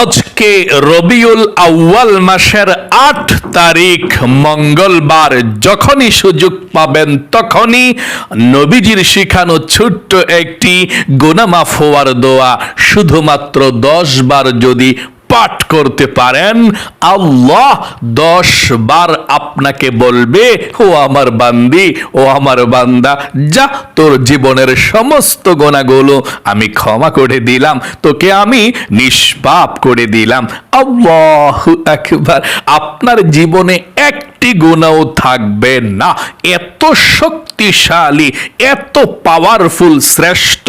আজকে রবিউল আউয়াল মাসের আট তারিখ মঙ্গলবার, যখনই সুযোগ পাবেন তখনই নবীজির শিখানো ছোট্ট একটি গোনামাফ হওয়ার দোয়া। শুধুমাত্র দশ বার যদি পাঠ করতে পারেন, আল্লাহ দশ বার আপনাকে বলবে, ও আমার বান্দি, ও আমার বান্দা, যা তোর জীবনের সমস্ত গোনাগুলো আমি ক্ষমা করে দিলাম, তোকে আমি নিষ্পাপ করে দিলাম। আল্লাহ একবার আপনার জীবনে একটি গুণাও থাকবে না। এত শক্তিশালী, এত পাওয়ারফুল শ্রেষ্ঠ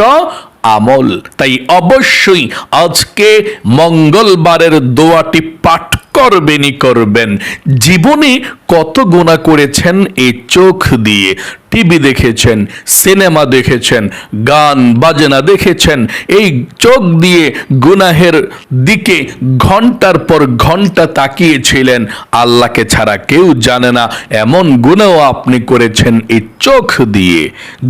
আমল। তাই অবশ্যই আজকে মঙ্গলবারের দোয়াটি পাঠ করবেনই করবেন। জীবনে কত গুণা করেছেন এই চোখ দিয়ে। টিভি দেখেছেন, সিনেমা দেখেছেন, গান, বাজনা দেখেছেন, এই চোখ দিয়ে গুনাহের দিকে ঘণ্টার পর ঘণ্টা তাকিয়েছিলেন। আল্লাহকে ছাড়া কেউ জানে না এমন গুণাও আপনি করেছেন এই চোখ দিয়ে।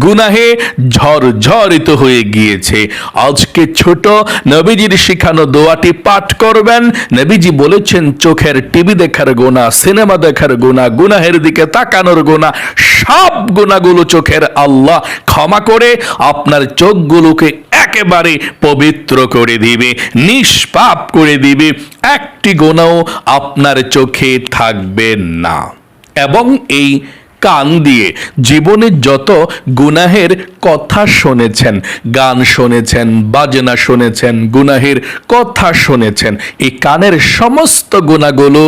গুনাহে ঝরঝরিত হয়ে গিয়েছে। আজকে ছোট নবীজির শিখানো দোয়াটি পাঠ করবেন। নবীজি বলেছেন, চোখের টিভি দেখার গোনা সিনেমা দেখার গোনা গুনাহের দিকে তাকানোর গোনা সব গুণাগুলো চোখের আল্লাহ ক্ষমা করে আপনার চোখগুলোকে একেবারে পবিত্র করে দিবে, নিষ্পাপ করে দিবে। একটি গোনাও আপনার চোখে থাকবে না। এবং এই কান দিয়ে। জীবনে যত গুনাহের কথা শুনেছেন, গান শুনেছেন, বাজনা শুনেছেন, গুনাহের কথা শুনেছেন, এই কানের সমস্ত গুণাগুলো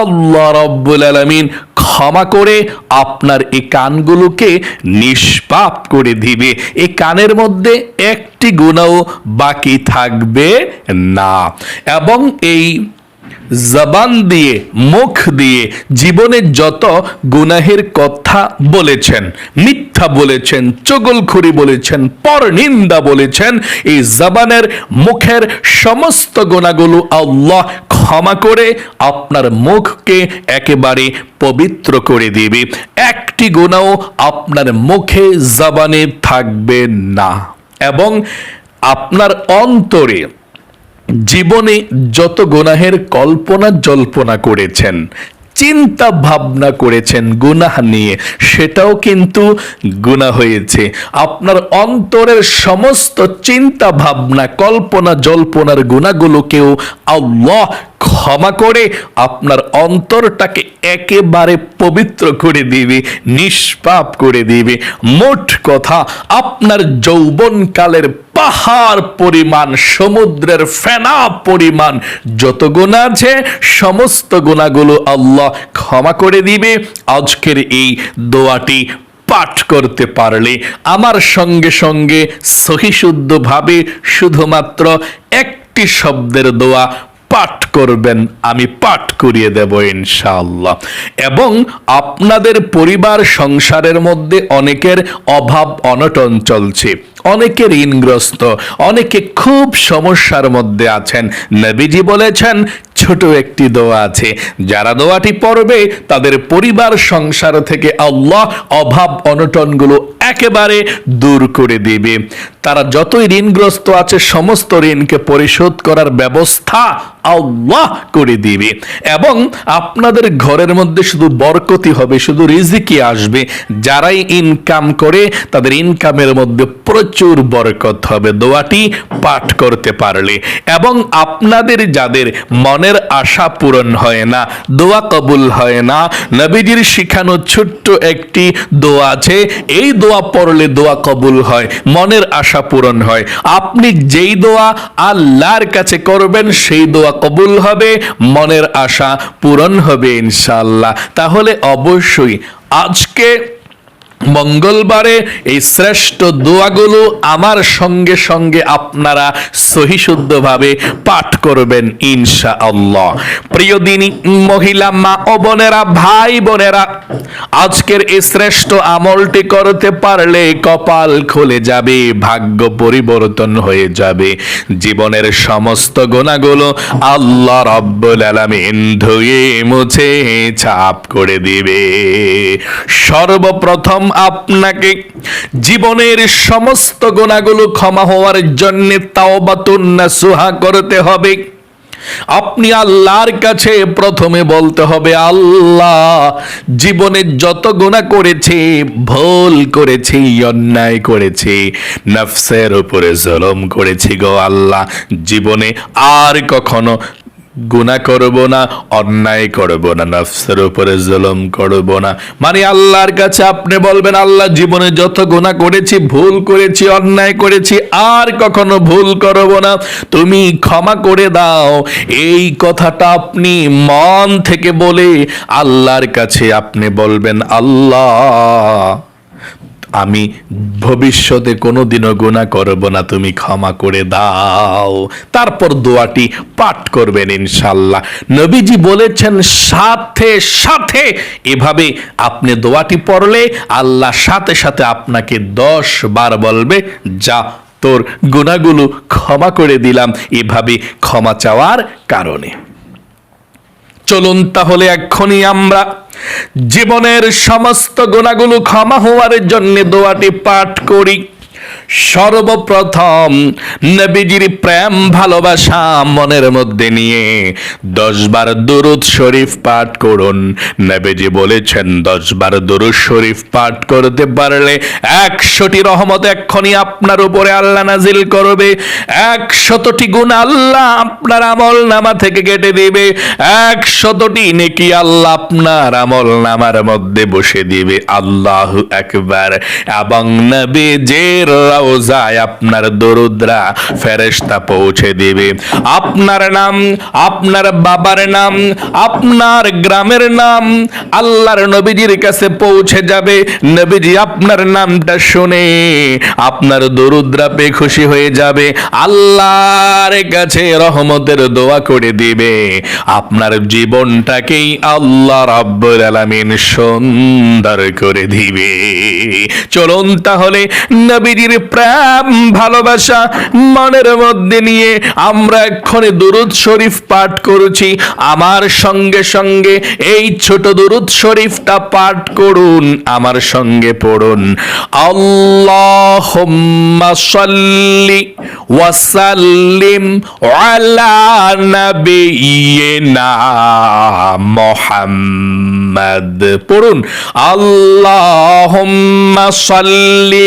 আল্লাহ রব্বুল আলমিন ক্ষমা করে আপনার এই কানগুলোকে নিষ্পাপ করে দিবে। এই কানের মধ্যে একটি গুণাও বাকি থাকবে না। এবং এই জবান দিয়ে, মুখ দিয়ে জীবনে যত গুনাহের কথা বলেছেন, মিথ্যা বলেছেন চগলখুরি বলেছেন, পরনিন্দা বলেছেন, এই জবানের মুখের সমস্ত গুণাগুলো আল্লাহ ক্ষমা করে আপনার মুখকে একেবারে পবিত্র করে দিবে। একটি গুণাও আপনার মুখে, জবানে থাকবে না। এবং আপনার অন্তরে জীবনে যত গুনাহের কল্পনা, জল্পনা করেছেন, চিন্তা ভাবনা করেছেন গুনাহ নিয়ে, সেটাও কিন্তু গুনা হয়েছে। আপনার অন্তরের সমস্ত চিন্তা ভাবনা, কল্পনা, জল্পনার গুণাগুলোকেও আল্লাহ ক্ষমা করে আপনার অন্তরটাকে একেবারে পবিত্র করে দিবে, নিষ্পাপ করে দিবে। মোট কথা, আপনার যৌবনকালের পাহাড় পরিমাণ, সমুদ্রের ফেনা পরিমাণ, যত গুণা আছে, সমস্ত গুণাগুলো আল্লাহ ক্ষমা করে দিবে। আজকের এই দোয়াটি পাঠ করতে পারলে আমার সঙ্গে সঙ্গে সহিশুদ্ধভাবে শুধুমাত্র একটি শব্দের দোয়া পাঠ করবেন, আমি পাঠ করিয়ে দেব ইনশাআল্লাহ। এবং আপনাদের পরিবার সংসারের মধ্যে অনেকের অভাব অনটন চলছে অনেকে ঋণগ্রস্ত, অনেকে খুব সমস্যার মধ্যে আছেন। নবীজি বলেছেন, ছোট একটি দোয়া আছে, যারা দোয়াটি পড়বে, তাদের পরিবার সংসার থেকে আল্লাহ অভাব অনটনগুলো একেবারে দূর করে দিবে। তারা যতই ঋণগ্রস্ত আছে, সমস্ত ঋণকে পরিশোধ করার ব্যবস্থা আল্লাহ করে দিবে। এবং আপনাদের ঘরের মধ্যে শুধু বরকতি হবে, শুধু রিজিকি আসবে। যারাই ইনকাম করে, তাদের ইনকামের মধ্যে প্রচুর বরকত হবে। দোয়াটি পাঠ করতে পারলে। এবং আপনাদের যাদের মনের আশা পূরণ হয় না, দোয়া কবুল হয় না, নবীজির শিখানো ছোট্ট একটি দোয়া আছে, এই দোয়া পড়লে দোয়া কবুল হয়, মনের আশা পূরণ হয়। আপনি যেই দোয়া আল্লাহর কাছে করবেন, সেই দোয়া কবুল হবে, মনের আশা পূরণ হবে ইনশাল্লাহ তাহলে অবশ্যই আজকে মঙ্গলবারে এই শ্রেষ্ঠ দোয়াগুলো আমার সঙ্গে সঙ্গে আপনারা সহিশুদ্ধভাবে পাঠ করবেন ইনশা আল্লাহ প্রিয় দিনী, মহিলা, মা ও বোনেরা, ভাই বোনেরা, আজকের এই শ্রেষ্ঠ আমলটি করতে পারলে কপাল খুলে যাবে, ভাগ্য পরিবর্তন হয়ে যাবে। জীবনের সমস্ত গোনাগুলো আল্লাহ রব্বুল আলামিন ধুয়ে মুছে, ছাপ করে দিবে। সর্বপ্রথম আপনাকে জীবনের সমস্ত গোনাগুলো ক্ষমা হওয়ার জন্য তাওবাতুন নাসুহা করতে হবে। আপনি আল্লাহর কাছে প্রথমে বলতে হবে, আল্লাহ, জীবনে যত গোনা করেছি, ভুল করেছি, অন্যায় করেছি, নফসের উপরে জলম করেছি গো আল্লাহ, জীবনে আর কখনো গুণা করব না, অন্যায় করব না, নফসের উপরে জুলুম করব না। মানে আল্লাহর কাছে আপনি বলবেন, আল্লাহ জীবনে যত গুণা করেছি, ভুল করেছি, অন্যায় করেছি, আর কখনো ভুল করব না। তুমি ক্ষমা করে দাও। এই কথাটা আপনি মন থেকে বলে আল্লাহর কাছে আপনি বলবেন, আল্লাহ আমি ভবিষ্যতে কোনোদিনও গুণা করব না, তুমি ক্ষমা করে দাও। তারপর দোয়াটি পাঠ করবেন ইনশাল্লাহ নবীজি বলেছেন, সাথে সাথে। এভাবে আপনি দোয়াটি পড়লে আল্লাহ সাথে সাথে আপনাকে দশ বার বলবে, যা তোর গুণাগুলো ক্ষমা করে দিলাম। এভাবে ক্ষমা চাওয়ার কারণে। চলুন তাহলে এক্ষুনি আমরা জীবনের সমস্ত গুণাগুলো ক্ষমা হওয়ার জন্য দোয়াটি পাঠ করি। সর্বপ্রথম নবীজির প্রেম, ভালোবাসা মনের মধ্যে নিয়ে দশবার দুরুদ শরীফ পাঠ করুন। নবীজি বলেছেন, দশবার দুরুদ শরীফ পাঠ করতে পারলে একশোটি রহমত এক্ষুনি আপনার উপরে আল্লাহ নাজিল করবে। একশতটি গুণ আল্লাহ আপনার আমল নামা থেকে কেটে দিবে। একশতটি নেকি আল্লাহ আপনার আমল নামার মধ্যে বসে দিবে। আল্লাহ একবার এবং নবীজের রওজায় আপনার দরুদ্রা ফেরেশতা পৌঁছে দিবে। আপনার নাম, আপনার বাবার নাম, আপনার গ্রামের নাম আল্লাহর নবীজির কাছে পৌঁছে যাবে। নবীজি আপনার নামটা শুনে আপনার পেয়ে খুশি হয়ে যাবে। আল্লাহর কাছে রহমতের দোয়া করে দিবে। আপনার জীবনটাকেই আল্লাহ রাব্বুল আলামিন সুন্দর করে দিবে। চলুন তাহলে নবীজির প্রেম, ভালোবাসা মনের মধ্যে নিয়ে আমরা এক্ষণে দুরুদ শরীফ পাঠ করেছি। আমার সঙ্গে সঙ্গে এই ছোট দুরুদ শরীফটা পাঠ করুন, আমার সঙ্গে পড়ুন। আল্লাহুম্মা সাল্লি ওয়াসাল্লিম আলা নাবিয়িনা মুহাম্মদ। পড়ুন, আল্লাহুম্মা সাল্লি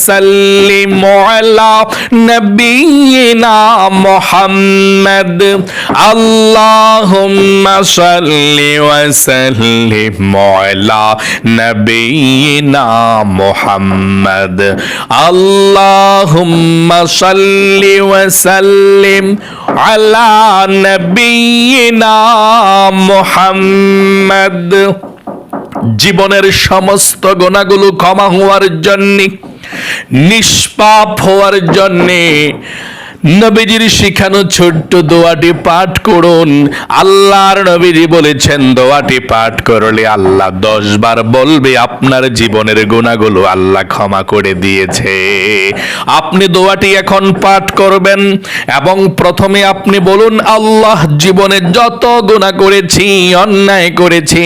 ওয়াসাল্লিম আলা নাবিয়িনা মুহাম্মদ আল্লাহুম্মা সাল্লি ওয়াসাল্লিম আলা নাবিয়িনা মুহাম্মদ আল্লাহুম্মা সাল্লি ওয়াসাল্লিম আলা নাবিয়িনা মুহাম্মদ জীবনের সমস্ত গোনাগুলো ক্ষমা হওয়ার জন্যে নিষ্পাপ হওয়ার জন্যে নবীজির শিখানো ছোট্ট দোয়াটি পাঠ করুন। আল্লাহর নবীজি বলেছেন, দোয়াটি পাঠ করলে আল্লাহ দশ বার বলবে, আপনার জীবনের গুণাগুলো আল্লাহ ক্ষমা করে দিয়েছে। আপনি দোয়াটি এখন পাঠ করবেন এবং প্রথমে আপনি বলুন, আল্লাহ জীবনে যত গুণা করেছি, অন্যায় করেছি,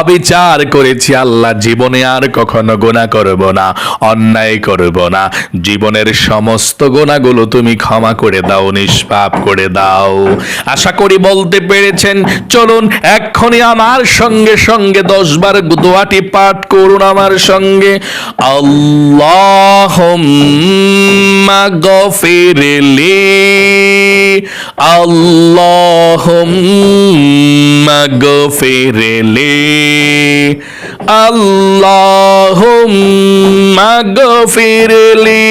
অবিচার করেছি, আল্লাহ জীবনে আর কখনো গুণা করব না, অন্যায় করব না। জীবনের সমস্ত গুণাগুলো তুমি ক্ষমা ক্ষমা করে দাও, নিষ্পাপ করে দাও। আশা করি বলতে পেরেছেন। চলুন, এক্ষুনি আমার সঙ্গে সঙ্গে দশবার দোয়াটি পাঠ করুন আমার সঙ্গে। আল্লাহ গফিরলি। আল্লাহ গফিরলি। আল্লাহ গফিরলি।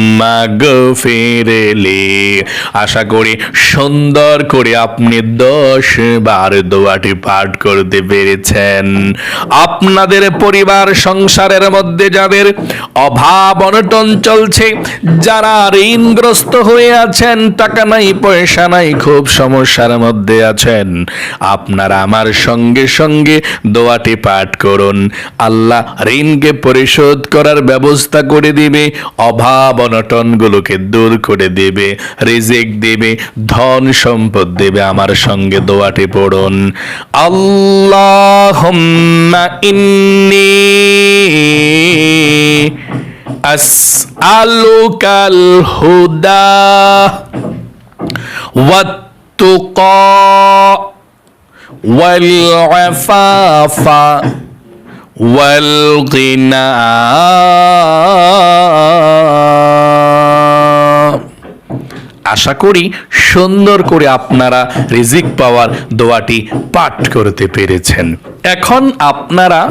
মাগফিরলি আশা করি সুন্দর করে আপনি দশ বার দোয়াটি পাঠ করতে পেরেছেন। আপনাদের পরিবার সংসারের মধ্যে যাদের অভাব অনটন চলছে, যারা ঋণগ্রস্ত হয়ে আছেন, টাকা নাই, পয়সা নাই, খুব সমস্যার মধ্যে আছেন, আপনারা আমার সঙ্গে সঙ্গে দোয়াটি পাঠ করুন। আল্লাহ ঋণকে পরিশোধ করার ব্যবস্থা করে দিবে, অভাব অনটন অনটনগুলোকে দূর করে দেবে, রেজেক দেবে, ধন সম্পদ দেবে, আমার সঙ্গে দোয়াটে পড়ুন। আল্লাহুম্মা ইন্নি আসআলুকাল হুদা ওয়াত-তুকা ওয়াল আফাফা আশা করি সুন্দর করে আপনারা রিজিক পাওয়ার দোয়াটি পাঠ করতে পেরেছেন। এখন আপনারা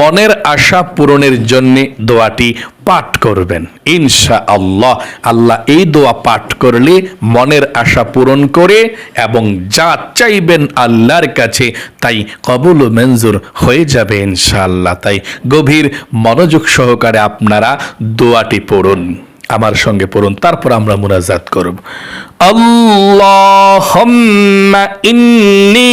মনের আশা পূরণের জন্য দোয়াটি পাঠ করবেন। ইনশা আল্লাহ আল্লাহ এই দোয়া পাঠ করলে মনের আশা পূরণ করে এবং যা চাইবেন আল্লাহর কাছে তাই কবুল মঞ্জুর হয়ে যাবে ইনশাআল্লাহ। তাই গভীর মনোযোগ সহকারে আপনারা দোয়াটি পড়ুন, আমার সঙ্গে পড়ুন, তারপর আমরা মুনাজাত করব। ইন্নী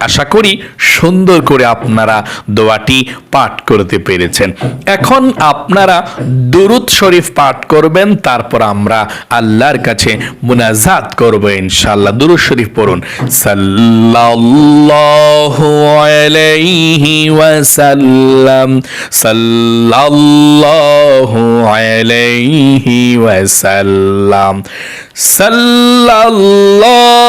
আশা করি সুন্দর করে আপনারা দোয়াটি পাঠ করতে পেরেছেন। এখন আপনারা দুরুদ শরীফ পাঠ করবেন, তারপর আমরা আল্লাহর কাছে মুনাজাত করব ইনশাআল্লাহ। দুরুদ শরীফ পড়ুন। সাল্লাল্লাহু আলাইহি ওয়াসাল্লাম, সাল্লাল্লাহু আলাইহি ওয়াসাল্লাম, সাল্লাল্লাহু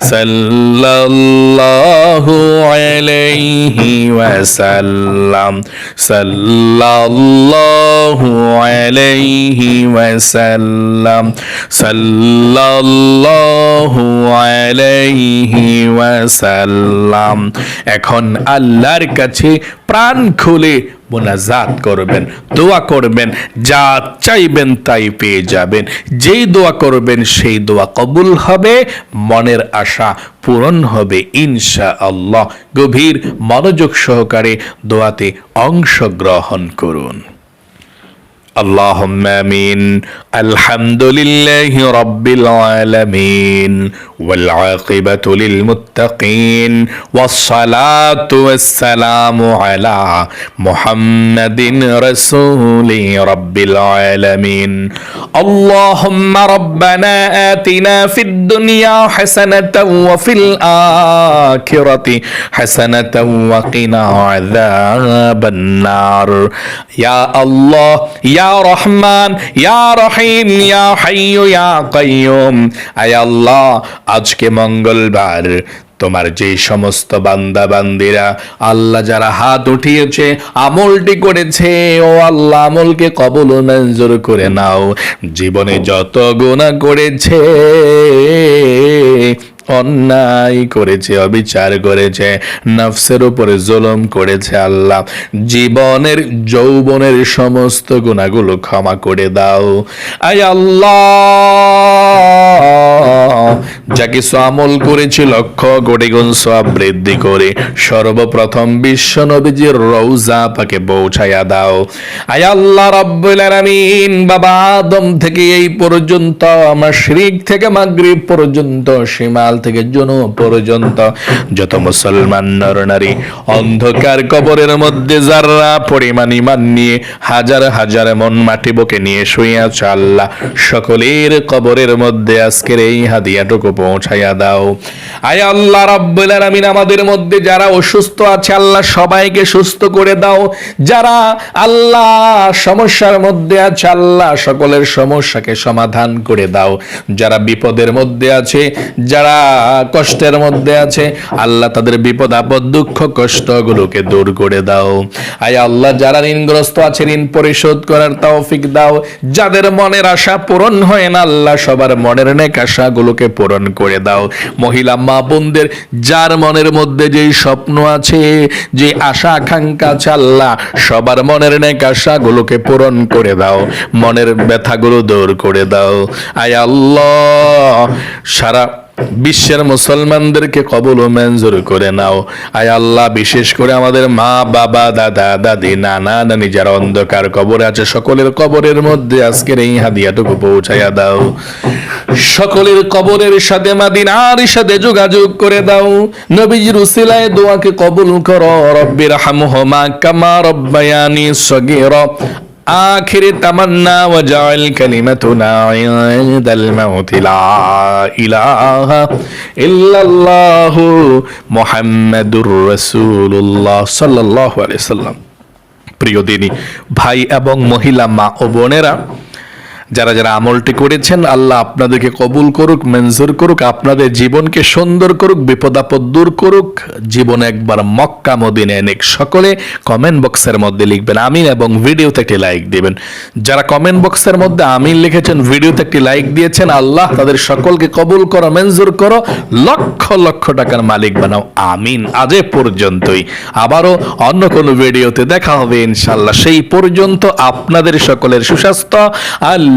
সাল্লাল্লাহু আলাইহি ওয়াসাল্লাম সাল্লাল্লাহু আলাইহি ওয়াসাল্লাম সাল্লাল্লাহু আলাইহি ওয়াসাল্লাম। এখন আল্লাহর কাছে প্রাণ খুলে মোনাজাত করবেন, দোয়া করবেন, যা চাইবেন তাই পেয়ে যাবেন। যেই দোয়া করবেন সেই দোয়া কবুল হবে, মনের আশা পূরণ হবে ইনশা আল্লাহ গভীর মনোযোগ সহকারে দোয়াতে অংশগ্রহণ করুন। اللهم آمين. الحمد لله رب العالمين والعاقبة للمتقين والصلاة والسلام على محمد رسول رب العالمين. اللهم ربنا آتنا في الدنيا حسنة وفي الآخرة حسنة وقنا عذاب النار. يا الله يا রহমান ইয়া রহিম ইয়া হাইয়ু ইয়া কাইয়ুম আয় আল্লাহ, আজকে মঙ্গলবার তোমার যে সমস্ত বান্দা বান্দিরা আল্লাহ যারা হাত উঠিয়েছে, আমলটি করেছে, ও আল্লাহ আমলকে কবল মঞ্জুর করে নাও। জীবনে যত গুনাহ করেছে অন্যায় করেছে, অবিচার করেছে, নফসের উপরে জুলুম করেছে আল্লাহ। জীবনের, যৌবনের সমস্ত গুণাগুলো ক্ষমা করে দাও। আয় আল্লাহ! যা কিছু আমল করেছি লক্ষ কোটি গুণ সব বৃদ্ধি করে, সর্বপ্রথম বিশ্ব নবীজির রৌজা পাকে পৌঁছাইয়া দাও। আয় আল্লাহ রব্বুল আলামিন! বাবা আদম থেকে এই পর্যন্ত, আমার শিরিক থেকে মাগরিব পর্যন্ত সীমাল থেকে জনু পর্যন্ত। যত মুসলমান নর নারী, অন্ধকার কবরের মধ্যে যারা পরিমাণ ইমান নিয়ে হাজার হাজার মন মাটি বুকে নিয়ে শুইয়াছে আল্লাহ, সকলের কবরের মধ্যে আজকের এই হাদিয়াটুকু পৌঁছাইয়া দাও। আয় আল্লাহ রাব্বুল আলামিন, আমাদের মধ্যে যারা অসুস্থ আছে, আল্লাহ, সবাইকে সুস্থ করে দাও। যারা আল্লাহ সমস্যার মধ্যে আছে, আল্লাহ, সকলের সমস্যাকে সমাধান করে দাও। যারা বিপদের মধ্যে আছে, যারা কষ্টের মধ্যে আছে। আল্লাহ তাদের বিপদ, আপদ, দুঃখ, কষ্টগুলোকে দূর করে দাও। আয় আল্লাহ, যারা ঋণগ্রস্ত আছে, ঋণ পরিশোধ করার তৌফিক দাও। যাদের মনের আশা পূরণ হয় না, আল্লাহ সবার মনের নেক আশাগুলোকে পূরণ করে দাও। মহিলা, মা, বোনদের, যার মনের মধ্যে যেই স্বপ্ন আছে যে আশা, আকাঙ্ক্ষা আছে, আল্লাহ সবার মনের নেক আশাগুলোকে পূরণ করে দাও। মনের ব্যথাগুলো দূর করে দাও। আয় আল্লাহ, সারা বিশ্বের মুসলমানদেরকে কবল ও মঞ্জুর করে নাও। আয় আল্লাহ, বিশেষ করে আমাদের মা, বাবা, দাদা, দাদি, নানা, নানি, যারা অন্ধকার কবরে আছে, সকলের কবরের মধ্যে আজকের এই হাদিয়াটুকু পৌঁছাইয়া দাও। সকলের কবরের সাথে মাদিনার সাথে যোগাযোগ করে দাও। নবীজির উসিলায় দোয়াকে কবুল করো। রব্বির হামহুমা কামা রব্বায়ানি সগীরা। আখির তামান্না ওয়া জাল কালিমাতুনা ইনদাল মাউত লা ইলাহা ইল্লাল্লাহু মুহাম্মাদুর রাসূলুল্লাহ সাল্লাল্লাহু আলাইহি সাল্লাম। প্রিয় দিনী, ভাই এবং মহিলা, মা ও বোনেরা যারা যারা আমলটি করেছেন, আল্লাহ আপনাদেরকে কবুল করুক, মঞ্জুর করুক, আপনাদের জীবনকে সুন্দর করুক বিপদ আপদ দূর করুক, জীবনে একবার মক্কা মদিনে এনেক সকলে কমেন্ট বক্সের মধ্যে লিখবেন, আমিন এবং ভিডিওতে একটি লাইক দিবেন। যারা কমেন্ট বক্সের মধ্যে আমিন লিখেছেন ভিডিওতে একটি লাইক দিয়েছেন, আল্লাহ তাদের সকলকে কবুল করো, মঞ্জুর করো, লক্ষ লক্ষ টাকার মালিক বানাও, আমিন। আজ পর্যন্তই। আবারও অন্য কোনো ভিডিওতে দেখা হবে ইনশাল্লাহ সেই পর্যন্ত আপনাদের সকলের সুস্বাস্থ্য